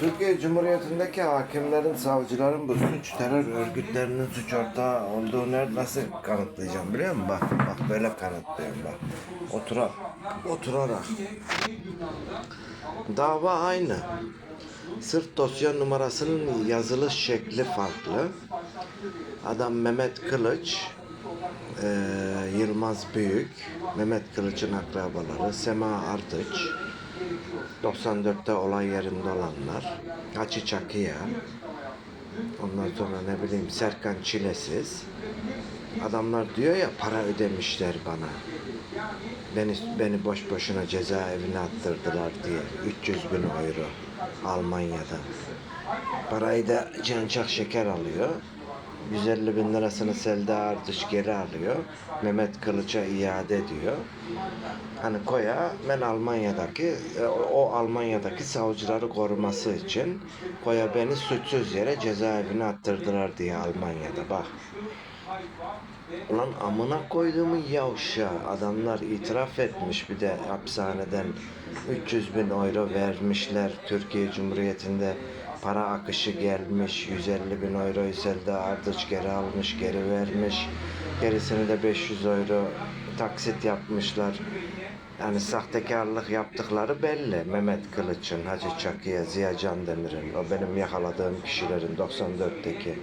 Türkiye Cumhuriyeti'ndeki hakimlerin, savcıların bu suç terör örgütlerinin suç ortağı olduğunu nasıl kanıtlayacağım biliyor musun? Bak, bak böyle kanıtlıyorum bak. Oturarak, oturarak. Dava aynı. Sırf dosya numarasının yazılış şekli farklı. Adam Mehmet Kılıç, eee, Yılmaz Büyük, Mehmet Kılıç'ın akrabaları, Sema Ardıç, 94'te olay yerinde olanlar, Hacı Çakıya, ondan sonra ne bileyim Serkan Çilesiz. Adamlar diyor ya para ödemişler bana. Beni beni boş boşuna cezaevine attırdılar diye 300 bin euro Almanya'da. Parayı da Can Çak Şeker alıyor. 150 bin lirasını Selda Ardış geri alıyor. Mehmet Kılıç'a iade ediyor. Hani Koya ben Almanya'daki e, o Almanya'daki savcıları koruması için Koya beni suçsuz yere cezaevine attırdılar diye Almanya'da bak. Ulan amına koyduğumun yavşa adamlar itiraf etmiş bir de hapishaneden 300 bin euro vermişler Türkiye Cumhuriyeti'nde para akışı gelmiş 150 bin euro Selda Ardıç geri almış geri vermiş. Gerisini de 500 euro taksit yapmışlar. Yani sahtekarlık yaptıkları belli. Mehmet Kılıç'ın, Hacı Çakı'ya, Ziya Candemir'in o benim yakaladığım kişilerin 94'teki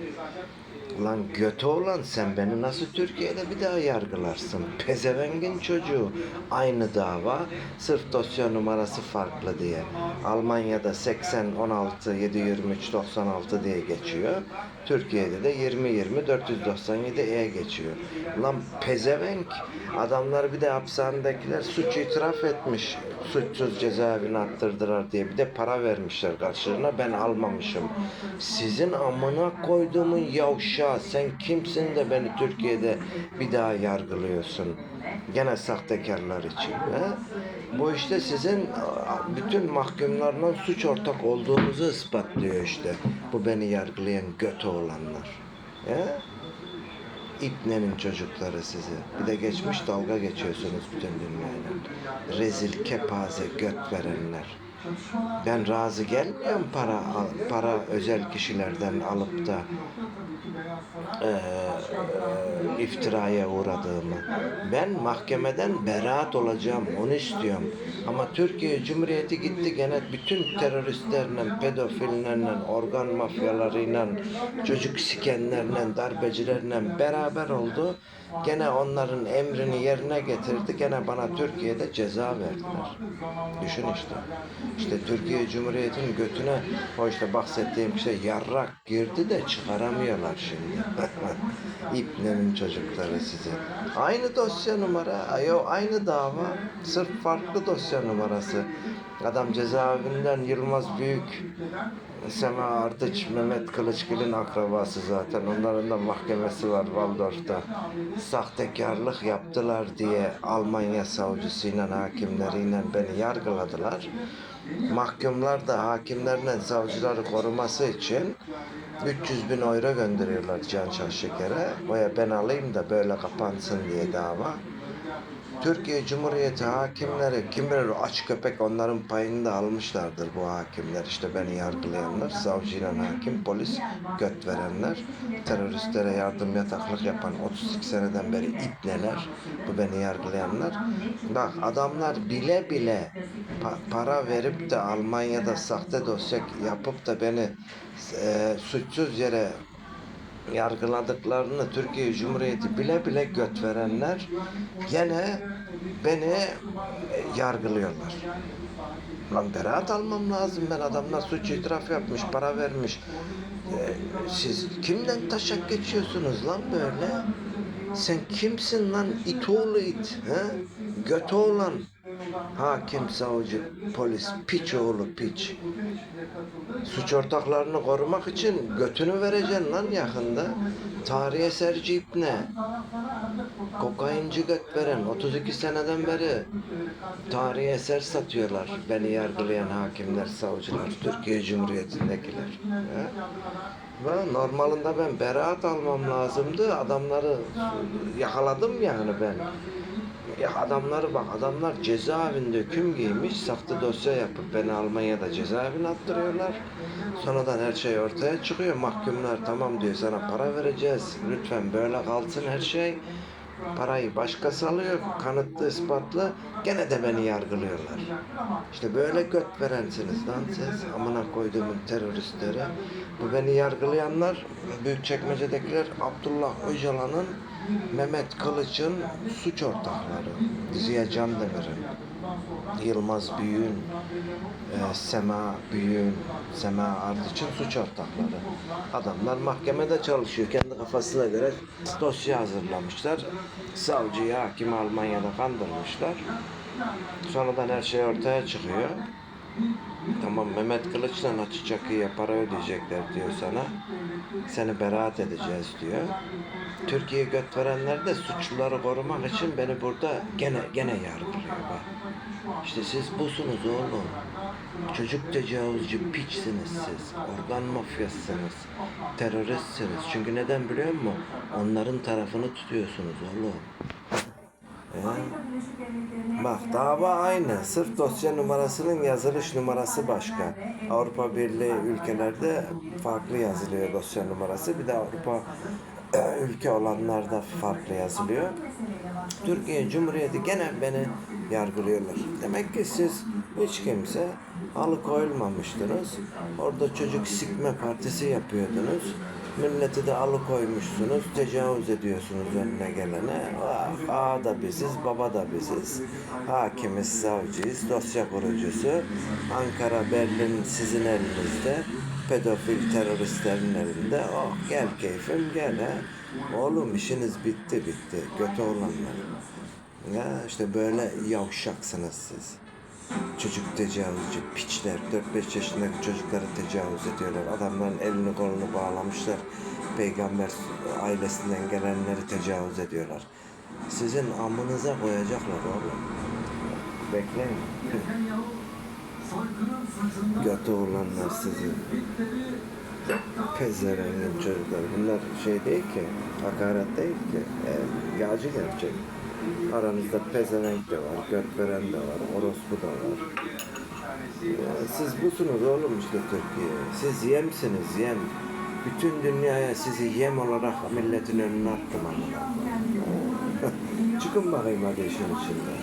Ulan götü olan sen beni nasıl Türkiye'de bir daha yargılarsın? Pezevengin çocuğu. Aynı dava sırf dosya numarası farklı diye. Almanya'da 80 16 723 96 diye geçiyor. Türkiye'de de 20 20 497 E geçiyor. Ulan pezevenk adamlar bir de hapishanedekiler suç itiraf etmiş. Suçsuz cezaevine attırdılar diye bir de para vermişler karşılığına ben almamışım. Sizin amına koyduğumun yavşağı sen kimsin de beni Türkiye'de bir daha yargılıyorsun? Gene sahtekarlar için. He? Bu işte sizin bütün mahkumlarla suç ortak olduğunuzu ispatlıyor işte. Bu beni yargılayan götü olanlar. He? İbnenin çocukları sizi. Bir de geçmiş dalga geçiyorsunuz bütün dünyayla. Rezil, kepaze, göt verenler. Ben razı gelmiyorum para al- para özel kişilerden alıp da eee, eee, iftiraya uğradığımı. Ben mahkemeden beraat olacağım, onu istiyorum. Ama Türkiye Cumhuriyeti gitti gene bütün teröristlerle, pedofillerle, organ mafyalarıyla, çocuk sikenlerle, darbecilerle beraber oldu. Gene onların emrini yerine getirdi. Gene bana Türkiye'de ceza verdiler. Düşün işte. İşte Türkiye Cumhuriyeti'nin götüne o işte bahsettiğim şey yarrak girdi de çıkaramıyorlar şimdi. İpnenin çocukları sizi. Aynı dosya numara, ayo aynı dava. Sırf farklı dosya numarası. Adam cezaevinden Yılmaz Büyük, Sema Ardıç, Mehmet Kılıçgil'in akrabası zaten. Onların da mahkemesi var Waldorf'ta. Sahtekarlık yaptılar diye Almanya savcısıyla, hakimleriyle beni yargıladılar. Mahkumlar da hakimlerle savcıları koruması için 300 bin euro gönderiyorlar Can Şeker'e. Oya ben alayım da böyle kapansın diye dava. Türkiye Cumhuriyeti hakimleri kim bilir aç köpek onların payını da almışlardır bu hakimler. İşte beni yargılayanlar savcıyla hakim polis göt verenler teröristlere yardım yataklık yapan 32 seneden beri ipneler bu beni yargılayanlar. Bak adamlar bile bile pa- para verip de Almanya'da sahte dosya yapıp da beni e, suçsuz yere yargıladıklarını Türkiye Cumhuriyeti bile bile göt verenler gene beni e, yargılıyorlar. Lan beraat almam lazım ben adamlar suç itiraf yapmış para vermiş. E, siz kimden taşak geçiyorsunuz lan böyle? Sen kimsin lan it oğlu it? He? Göt oğlan. Hakim, savcı, polis, piç oğlu piç. Suç ortaklarını korumak için götünü vereceksin lan yakında. Tarih eserci ipne. Kokainci göt veren 32 seneden beri tarih eser satıyorlar. Beni yargılayan hakimler, savcılar, Türkiye Cumhuriyeti'ndekiler. He? Ve normalinde ben beraat almam lazımdı. Adamları yakaladım yani ben. Ya adamları bak adamlar cezaevinde hüküm giymiş sahte dosya yapıp beni Almanya'da cezaevine attırıyorlar. Sonradan her şey ortaya çıkıyor. Mahkumlar tamam diyor sana para vereceğiz. Lütfen böyle kalsın her şey. Parayı başkası alıyor. Kanıtlı, ispatlı. Gene de beni yargılıyorlar. İşte böyle göt verensiniz lan siz. Amına koyduğumun teröristleri. Bu beni yargılayanlar Büyükçekmece'dekiler Abdullah Öcalan'ın Mehmet Kılıç'ın suç ortakları. Ziya Candemir'in, Yılmaz Büyük'ün, e, Sema Büyük'ün, Sema Ardıç'ın suç ortakları. Adamlar mahkemede çalışıyor. Kendi kafasına göre dosya hazırlamışlar. Savcıyı, hakimi Almanya'da kandırmışlar. Sonradan her şey ortaya çıkıyor. Tamam Mehmet Kılıç'la Açı Çakı'ya para ödeyecekler diyor sana. Seni beraat edeceğiz diyor. Türkiye göt verenler de suçluları korumak için beni burada gene gene yargılıyor bak. İşte siz busunuz oğlum. Çocuk tecavüzcü piçsiniz siz. Organ mafyasısınız. Teröristsiniz. Çünkü neden biliyor musun? Onların tarafını tutuyorsunuz oğlum. He? Bak dava aynı. Sırf dosya numarasının yazılış numarası başka. Avrupa Birliği ülkelerde farklı yazılıyor dosya numarası. Bir de Avrupa ülke olanlarda farklı yazılıyor. Türkiye Cumhuriyeti gene beni yargılıyorlar. Demek ki siz hiç kimse alıkoyulmamıştınız. Orada çocuk sikme partisi yapıyordunuz. Milleti de alıkoymuşsunuz, tecavüz ediyorsunuz önüne gelene. Ah, ağa da biziz, baba da biziz. Hakimiz, savcıyız, dosya kurucusu. Ankara, Berlin sizin elinizde. Pedofil teröristlerin elinde. Oh gel keyfim gel ha. Oğlum işiniz bitti bitti. Kötü olanlar. Ya işte böyle yavşaksınız siz. Çocuk tecavüzcü piçler 4-5 yaşındaki çocukları tecavüz ediyorlar. Adamların elini kolunu bağlamışlar. Peygamber ailesinden gelenleri tecavüz ediyorlar. Sizin amınıza koyacaklar oğlum. Bekleyin. Götü olanlar sizin. Pezevengin çocuklar. Bunlar şey değil ki, hakaret değil ki. E, yağcı gerçek. Aranızda pezevenk de var, göt veren de var, orospu da var. Ya, siz busunuz oğlum işte Türkiye. Siz yemsiniz yem. Bütün dünyaya sizi yem olarak milletin önüne attım amına. Çıkın bakayım hadi işin içinde.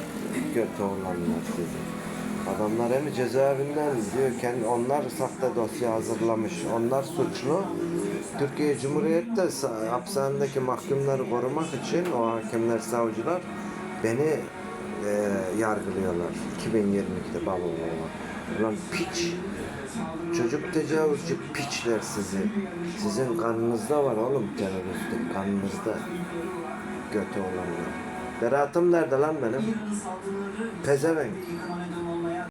Kötü olanlar sizi. Adamlar hem cezaevinden diyor kendi onlar sahte dosya hazırlamış. Onlar suçlu. Türkiye Cumhuriyeti hapishanedeki mahkumları korumak için o hakimler, savcılar beni e, yargılıyorlar. 2022'de baba baba. Ulan piç. Çocuk tecavüzcü piçler sizi. Sizin kanınızda var oğlum teröristlik kanınızda. Götü olanlar. Beratım nerede lan benim? Pezevenk.